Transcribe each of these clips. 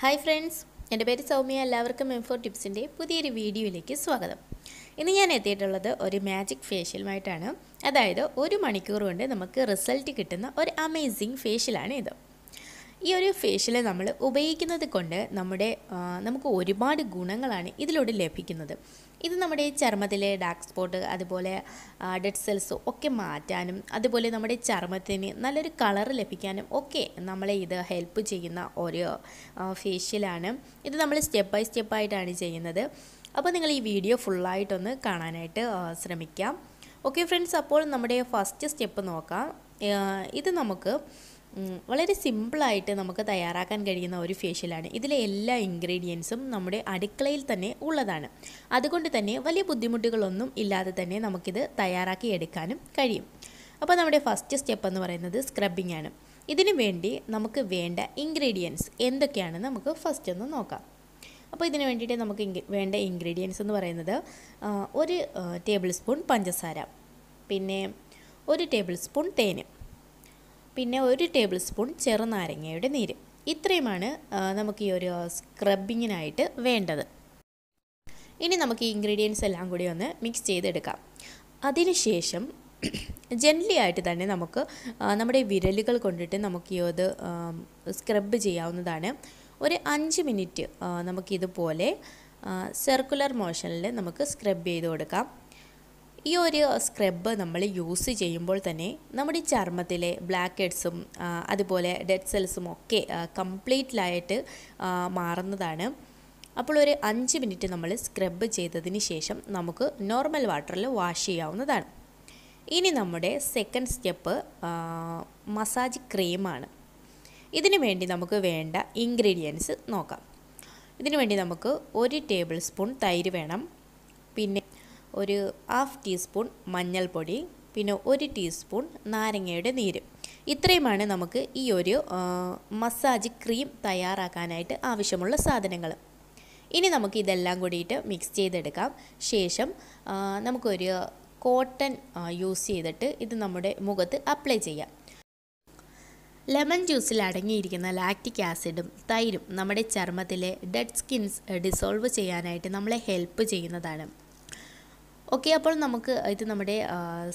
Hi friends എന്റെ പേര് സൗമ്യ. എല്ലാവർക്കും എം ഫോർ ടിപ്സിന്റെ പുതിയൊരു വീഡിയോയിലേക്ക് സ്വാഗതം. ഇന്ന് ഞാൻ എത്തിയിട്ടുള്ളത് ഒരു മാജിക് ഫേഷ്യലുമായിട്ടാണ് അതായത് ഒരു മണിക്കൂർ കൊണ്ട് നമുക്ക് റിസൾട്ട് കിട്ടുന്ന ഒരു അമേസിങ് ഫേഷ്യലാണ് ഇത്. ഈ ഒരു ഫേഷ്യൽ നമ്മൾ ഉപയോഗിക്കുന്നത് കൊണ്ട് നമ്മുടെ നമുക്ക് ഒരുപാട് ഗുണങ്ങളാണ് ഇതിലൂടെ ലഭിക്കുന്നത്. ഇത് നമ്മുടെ ചർമ്മത്തിലെ ഡാർക്ക് സ്പോട്ട് അതുപോലെ ഡെഡ് സെൽസ് ഒക്കെ മാറ്റാനും അതുപോലെ നമ്മുടെ ചർമ്മത്തിന് നല്ലൊരു കളർ ലഭിക്കാനും ഒക്കെ നമ്മളെ ഇത് ഹെൽപ്പ് ചെയ്യുന്ന ഒരു ഫേഷ്യലാണ് ഇത് നമ്മൾ സ്റ്റെപ്പ് ബൈ സ്റ്റെപ്പായിട്ടാണ് ചെയ്യുന്നത്. അപ്പോൾ നിങ്ങൾ ഈ വീഡിയോ ഫുള്ളായിട്ടൊന്ന് കാണാനായിട്ട് ശ്രമിക്കാം. ഓക്കെ ഫ്രണ്ട്സ് അപ്പോൾ നമ്മുടെ ഫസ്റ്റ് സ്റ്റെപ്പ് നോക്കാം. ഇത് നമുക്ക് വളരെ സിമ്പിളായിട്ട് നമുക്ക് തയ്യാറാക്കാൻ കഴിയുന്ന ഒരു ഫേഷ്യലാണ് ഇതിലെ എല്ലാ ഇൻഗ്രീഡിയൻസും നമ്മുടെ അടുക്കളയിൽ തന്നെ ഉള്ളതാണ്. അതുകൊണ്ട് തന്നെ വലിയ ബുദ്ധിമുട്ടുകളൊന്നും ഇല്ലാതെ തന്നെ നമുക്കിത് തയ്യാറാക്കി എടുക്കാനും കഴിയും. അപ്പോൾ നമ്മുടെ ഫസ്റ്റ് സ്റ്റെപ്പ് എന്ന് പറയുന്നത് സ്ക്രബിംഗ് ആണ്. ഇതിനു വേണ്ടി നമുക്ക് വേണ്ട ഇൻഗ്രീഡിയൻസ് എന്തൊക്കെയാണ് നമുക്ക് ഫസ്റ്റ് ഒന്ന് നോക്കാം. അപ്പോൾ ഇതിന് വേണ്ടിയിട്ട് നമുക്ക് വേണ്ട ഇൻഗ്രീഡിയൻസ് എന്ന് പറയുന്നത് ഒരു ടേബിൾ സ്പൂൺ പഞ്ചസാര. പിന്നെ ഒരു ടേബിൾ സ്പൂൺ തേന്. പിന്നെ ഒരു ടേബിൾ സ്പൂൺ ചെറുനാരങ്ങയുടെ നീര്. ഇത്രയുമാണ് നമുക്ക് ഈ ഒരു സ്ക്രബിങ്ങിനായിട്ട് വേണ്ടത്. ഇനി നമുക്ക് ഈ ഇൻഗ്രീഡിയൻസ് എല്ലാം കൂടി ഒന്ന് മിക്സ് ചെയ്തെടുക്കാം. അതിനുശേഷം ജെൻലി ആയിട്ട് തന്നെ നമുക്ക് നമ്മുടെ വിരലുകൾ കൊണ്ടിട്ട് നമുക്ക് ഈ ഇത് സ്ക്രബ് ചെയ്യാവുന്നതാണ്. ഒരു അഞ്ച് മിനിറ്റ് നമുക്കിതുപോലെ സർക്കുലർ മോഷനിൽ നമുക്ക് സ്ക്രബ് ചെയ്ത് കൊടുക്കാം. ഈ ഒരു സ്ക്രബ്ബ് നമ്മൾ യൂസ് ചെയ്യുമ്പോൾ തന്നെ നമ്മുടെ ചർമ്മത്തിലെ ബ്ലാക്ക് ഹെഡ്സും അതുപോലെ ഡെഡ് സെൽസും ഒക്കെ കംപ്ലീറ്റ്ലായിട്ട് മാറുന്നതാണ്. അപ്പോൾ ഒരു അഞ്ച് മിനിറ്റ് നമ്മൾ സ്ക്രബ്ബ് ചെയ്തതിന് ശേഷം നമുക്ക് നോർമൽ വാട്ടറിൽ വാഷ് ചെയ്യാവുന്നതാണ്. ഇനി നമ്മുടെ സെക്കൻഡ് സ്റ്റെപ്പ് മസാജ് ക്രീമാണ് ഇതിനു വേണ്ടി നമുക്ക് വേണ്ട ഇൻഗ്രീഡിയൻസ് നോക്കാം. ഇതിനു വേണ്ടി നമുക്ക് ഒരു ടേബിൾ സ്പൂൺ തൈര് വേണം. പിന്നെ ഒരു ഹാഫ് ടീസ്പൂൺ മഞ്ഞൾപ്പൊടി പിന്നെ ഒരു ടീസ്പൂൺ നാരങ്ങയുടെ നീര്. ഇത്രയുമാണ് നമുക്ക് ഈ ഒരു മസാജ് ക്രീം തയ്യാറാക്കാനായിട്ട് ആവശ്യമുള്ള സാധനങ്ങൾ. ഇനി നമുക്ക് ഇതെല്ലാം കൂടിയിട്ട് മിക്സ് ചെയ്തെടുക്കാം. ശേഷം നമുക്കൊരു കോട്ടൺ യൂസ് ചെയ്തിട്ട് ഇത് നമ്മുടെ മുഖത്ത് അപ്ലൈ ചെയ്യാം. ലെമൺ ജ്യൂസിൽ അടങ്ങിയിരിക്കുന്ന ലാക്റ്റിക് ആസിഡും തൈരും നമ്മുടെ ചർമ്മത്തിലെ ഡെഡ് സ്കിൻസ് ഡിസോൾവ് ചെയ്യാനായിട്ട് നമ്മളെ ഹെൽപ്പ് ചെയ്യുന്നതാണ്. ഓക്കെ അപ്പോൾ നമുക്ക് ഇത് നമ്മുടെ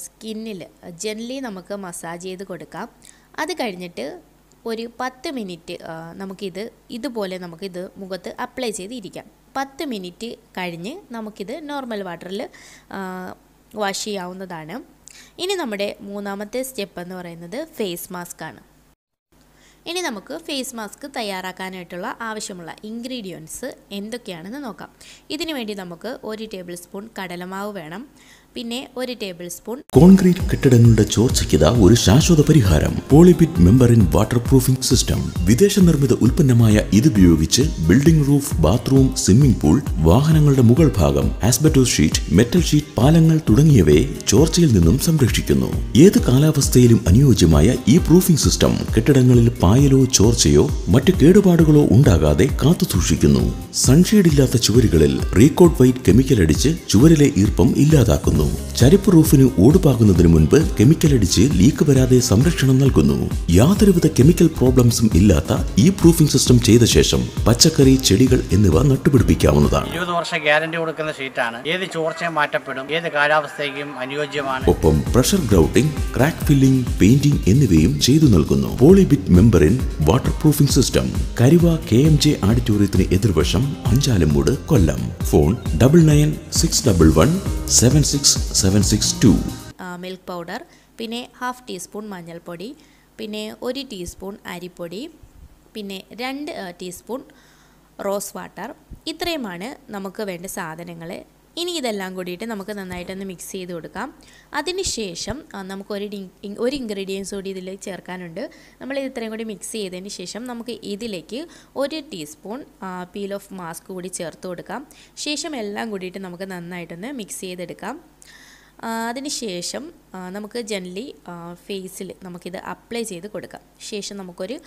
സ്കിന്നിൽ ജെൻലി നമുക്ക് മസാജ് ചെയ്ത് കൊടുക്കാം. അത് കഴിഞ്ഞിട്ട് ഒരു പത്ത് മിനിറ്റ് നമുക്കിത് ഇതുപോലെ നമുക്കിത് മുഖത്ത് അപ്ലൈ ചെയ്ത് ഇരിക്കാം പത്ത് മിനിറ്റ് കഴിഞ്ഞ് നമുക്കിത് നോർമൽ വാട്ടറിൽ വാഷ് ചെയ്യാവുന്നതാണ്. ഇനി നമ്മുടെ മൂന്നാമത്തെ സ്റ്റെപ്പ് എന്ന് പറയുന്നത് ഫേസ് മാസ്ക് ആണ് ഇനി നമുക്ക് ഫേസ് മാസ്ക് തയ്യാറാക്കാനായിട്ടുള്ള ആവശ്യമുള്ള ഇൻഗ്രീഡിയൻസ് എന്തൊക്കെയാണെന്ന് നോക്കാം. ഇതിനു വേണ്ടി നമുക്ക് ഒരു ടേബിൾ സ്പൂൺ കടലമാവ് വേണം. പിന്നെ ഒരു ടേബിൾ സ്പൂൺ കോൺക്രീറ്റ് കെട്ടിടങ്ങളുടെ ചോർച്ചയ്ക്കിത ഒരു ശാശ്വത പരിഹാരം. Polybit membrane water proofing system വിദേശ നിർമ്മിത ഉൽപ്പന്നമായ ഇതുപയോഗിച്ച് building roof bathroom swimming pool വാഹനങ്ങളുടെ മുകൾ ഭാഗം ആസ്ബറ്റോ ഷീറ്റ് മെറ്റൽ ഷീറ്റ് പാലങ്ങൾ തുടങ്ങിയവയെ ചോർച്ചയിൽ നിന്നും സംരക്ഷിക്കുന്നു. ഏത് കാലാവസ്ഥയിലും അനുയോജ്യമായ ഈ പ്രൂഫിംഗ് സിസ്റ്റം കെട്ടിടങ്ങളിൽ പായലോ ചോർച്ചയോ മറ്റ് കേടുപാടുകളോ ഉണ്ടാകാതെ കാത്തുസൂക്ഷിക്കുന്നു സൺഷെയ്ഡ് ഇല്ലാത്ത ചുവരുകളിൽ റീകോട്ട് വൈറ്റ് കെമിക്കൽ അടിച്ച് ചുവരിലെ ഈർപ്പം ഇല്ലാതാക്കുന്നു. ചരിപ്പ് റൂഫിന് ഓടുപാകുന്നതിന് മുൻപ് കെമിക്കൽ അടിച്ച് ലീക്ക് വരാതെ സംരക്ഷണം നൽകുന്നു. യാതൊരുവിധ കെമിക്കൽ പ്രോബ്ലംസും ഇല്ലാത്ത ഈ പ്രൂഫിംഗ് സിസ്റ്റം ചെയ്ത ശേഷം പച്ചക്കറി ചെടികൾ എന്നിവ നട്ടുപിടിപ്പിക്കാവുന്നതാണ്. ഇരുപത് വർഷം ഗ്യാരണ്ടി കൊടുക്കുന്ന ഷീറ്റാണ്. ഏത് ചോർച്ചയും മാറ്റപ്പെടും. ഏത് കാലാവസ്ഥയ്ക്കും അനുയോജ്യമാണ്. ഒപ്പം pressure grouting crack filling painting എന്നിവയും ചെയ്തു നൽകുന്നു. Polybit membrane water proofing system. Karuva K M J ഓഡിറ്റോറിയത്തിന് എതിർവശം Anchalumoodu Kollam. Phone double nine six double one seven six seven six two milk powder പിന്നെ ഹാഫ് ടീസ്പൂൺ മഞ്ഞൾപ്പൊടി പിന്നെ ഒരു teaspoon അരിപ്പൊടി പിന്നെ രണ്ട് ടീസ്പൂൺ റോസ് വാട്ടർ ഇത്രയുമാണ് നമുക്ക് വേണ്ട സാധനങ്ങൾ ഇനി ഇതെല്ലാം കൂടിയിട്ട് നമുക്ക് നന്നായിട്ടൊന്ന് മിക്സ് ചെയ്ത് കൊടുക്കാം. അതിനുശേഷം ആ, നമുക്ക് ഒരു ഇൻഗ്രീഡിയൻസ് കൂടി ഇതിൽ ചേർക്കാനുണ്ട്. നമ്മൾ ഇത് ഇത്രയും കൂടി മിക്സ് ചെയ്തതിന് ശേഷം നമുക്ക് ഇതിലേക്ക് ഒരു ടീസ്പൂൺ പീൽ ഓഫ് മാസ്ക് കൂടി ചേർത്ത് കൊടുക്കാം. ശേഷം എല്ലാം കൂടിയിട്ട് നമുക്ക് നന്നായിട്ടൊന്ന് മിക്സ് ചെയ്തെടുക്കാം. അതിനുശേഷം നമുക്ക് ജനലി ഫേസിൽ നമുക്കിത് അപ്ലൈ ചെയ്ത് കൊടുക്കാം. ശേഷം നമുക്കൊരു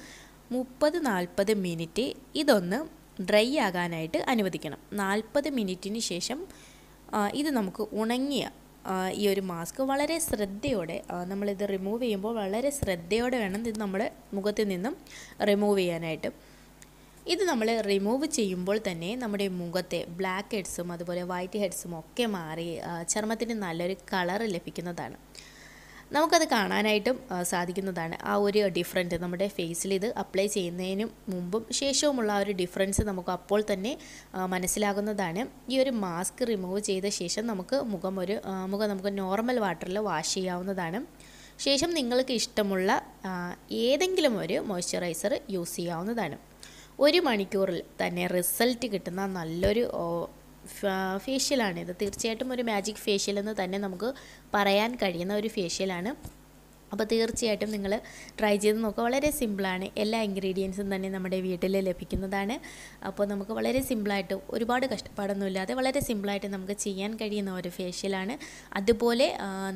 മുപ്പത് നാൽപ്പത് മിനിറ്റ് ഇതൊന്ന് ഡ്രൈ ആകാനായിട്ട് അനുവദിക്കണം. നാൽപ്പത് മിനിറ്റിന് ശേഷം ഇത് നമുക്ക് ഉണങ്ങിയ ഈ ഒരു മാസ്ക് വളരെ ശ്രദ്ധയോടെ നമ്മളിത് റിമൂവ് ചെയ്യുമ്പോൾ വളരെ ശ്രദ്ധയോടെ വേണം ഇത് നമ്മൾ മുഖത്ത് നിന്നും റിമൂവ് ചെയ്യാനായിട്ട്. ഇത് നമ്മൾ റിമൂവ് ചെയ്യുമ്പോൾ തന്നെ നമ്മുടെ മുഖത്തെ ബ്ലാക്ക് ഹെഡ്സും അതുപോലെ വൈറ്റ് ഹെഡ്സും ഒക്കെ മാറി ചർമ്മത്തിന് നല്ലൊരു കളർ ലഭിക്കുന്നതാണ്. നമുക്കത് കാണാനായിട്ടും സാധിക്കുന്നതാണ്. ആ ഒരു ഡിഫറന്റ് നമ്മുടെ ഫേസിൽ ഇത് അപ്ലൈ ചെയ്യുന്നതിനും മുമ്പും ശേഷവുമുള്ള ആ ഒരു ഡിഫറൻസ് നമുക്ക് അപ്പോൾ തന്നെ മനസ്സിലാകുന്നതാണ്. ഈ ഒരു മാസ്ക് റിമൂവ് ചെയ്ത ശേഷം നമുക്ക് മുഖം ഒരു മുഖം നമുക്ക് നോർമൽ വാട്ടറിൽ വാഷ് ചെയ്യാവുന്നതാണ്. ശേഷം നിങ്ങൾക്ക് ഇഷ്ടമുള്ള ഏതെങ്കിലും ഒരു മോയ്സ്ചറൈസർ യൂസ് ചെയ്യാവുന്നതാണ്. ഒരു മണിക്കൂറിൽ തന്നെ റിസൾട്ട് കിട്ടുന്ന നല്ലൊരു ഫേഷ്യലാണിത് തീർച്ചയായിട്ടും ഒരു മാജിക് ഫേഷ്യൽ എന്ന് തന്നെ നമുക്ക് പറയാൻ കഴിയുന്ന ഒരു ഫേഷ്യലാണ് അപ്പോൾ തീർച്ചയായിട്ടും നിങ്ങൾ ട്രൈ ചെയ്ത് നോക്കുക. വളരെ സിമ്പിളാണ് എല്ലാ ഇൻഗ്രീഡിയൻസും തന്നെ നമ്മുടെ വീട്ടിൽ ലഭിക്കുന്നതാണ്. അപ്പോൾ നമുക്ക് വളരെ സിമ്പിളായിട്ട് ഒരുപാട് കഷ്ടപ്പാടൊന്നുമില്ലാതെ വളരെ സിമ്പിളായിട്ട് നമുക്ക് ചെയ്യാൻ കഴിയുന്ന ഒരു ഫേഷ്യലാണ് അതുപോലെ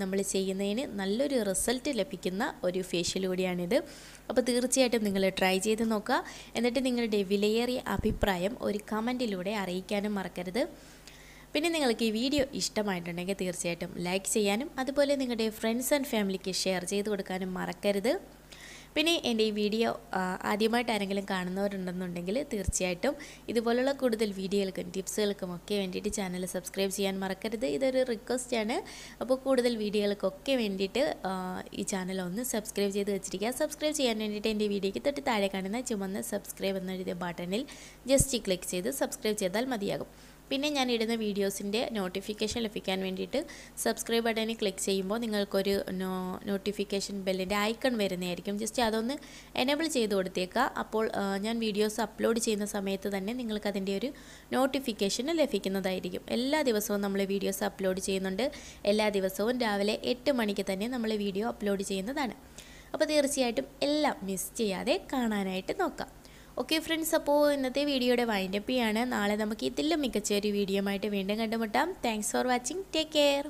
നമ്മൾ ചെയ്യുന്നതിന് നല്ലൊരു റിസൾട്ട് ലഭിക്കുന്ന ഒരു ഫേഷ്യൽ കൂടിയാണിത്. അപ്പോൾ തീർച്ചയായിട്ടും നിങ്ങൾ ട്രൈ ചെയ്ത് നോക്കുക. എന്നിട്ട് നിങ്ങളുടെ വിലയേറിയ അഭിപ്രായം ഒരു കമന്റിലൂടെ അറിയിക്കാനും മറക്കരുത്. പിന്നെ നിങ്ങൾക്ക് ഈ വീഡിയോ ഇഷ്ടമായിട്ടുണ്ടെങ്കിൽ തീർച്ചയായിട്ടും ലൈക്ക് ചെയ്യാനും അതുപോലെ നിങ്ങളുടെ ഫ്രണ്ട്സ് ആൻഡ് ഫാമിലിക്ക് ഷെയർ ചെയ്ത് കൊടുക്കാനും മറക്കരുത്. പിന്നെ എന്റെ ഈ വീഡിയോ ആദ്യമായിട്ട് ആരെങ്കിലും കാണുന്നവരുണ്ടെന്നുണ്ടെങ്കിൽ തീർച്ചയായിട്ടും ഇതുപോലുള്ള കൂടുതൽ വീഡിയോകൾക്കും ടിപ്സുകൾക്കും ഒക്കെ വേണ്ടിയിട്ട് ചാനൽ സബ്സ്ക്രൈബ് ചെയ്യാൻ മറക്കരുത്. ഇതൊരു റിക്വസ്റ്റാണ് അപ്പോൾ കൂടുതൽ വീഡിയോകൾക്കൊക്കെ വേണ്ടിയിട്ട് ഈ ചാനൽ ഒന്ന് സബ്സ്ക്രൈബ് ചെയ്ത് വെച്ചിരിക്കുക. സബ്സ്ക്രൈബ് ചെയ്യാൻ വേണ്ടിയിട്ട് എന്റെ വീഡിയോയ്ക്ക് തൊട്ട് താഴെ കാണുന്ന ചുമന്ന സബ്സ്ക്രൈബ് എന്നെഴുതിയ ബട്ടണിൽ ജസ്റ്റ് ക്ലിക്ക് ചെയ്ത് സബ്സ്ക്രൈബ് ചെയ്താൽ മതിയാകും. പിന്നെ ഞാൻ ഇടുന്ന വീഡിയോസിന്റെ നോട്ടിഫിക്കേഷൻ ലഭിക്കാൻ വേണ്ടിയിട്ട് സബ്സ്ക്രൈബ് ബട്ടണിൽ ക്ലിക്ക് ചെയ്യുമ്പോൾ നിങ്ങൾക്കൊരു നോ നോട്ടിഫിക്കേഷൻ ബെല്ലിന്റെ ഐക്കൺ വരുന്നതായിരിക്കും. ജസ്റ്റ് അതൊന്ന് എനേബിൾ ചെയ്ത് കൊടുത്തേക്കുക. അപ്പോൾ ഞാൻ വീഡിയോസ് അപ്ലോഡ് ചെയ്യുന്ന സമയത്ത് തന്നെ നിങ്ങൾക്ക് അതിന്റെ ഒരു നോട്ടിഫിക്കേഷൻ ലഭിക്കുന്നതായിരിക്കും. എല്ലാ ദിവസവും നമ്മൾ വീഡിയോസ് അപ്ലോഡ് ചെയ്യുന്നുണ്ട്. എല്ലാ ദിവസവും രാവിലെ എട്ട് മണിക്ക് തന്നെ നമ്മൾ വീഡിയോ അപ്ലോഡ് ചെയ്യുന്നതാണ്. അപ്പോൾ തീർച്ചയായിട്ടും എല്ലാം മിസ് ചെയ്യാതെ കാണാനായിട്ട് നോക്കാം. ഓക്കെ ഫ്രണ്ട്സ് അപ്പോൾ ഇന്നത്തെ വീഡിയോയുടെ വൈൻഡപ്പ് ചെയ്യാണ്. നാളെ നമുക്ക് ഇതിലും മികച്ച ഒരു വീഡിയോ ആയിട്ട് വീണ്ടും കണ്ടുമുട്ടാം. Thanks for watching take care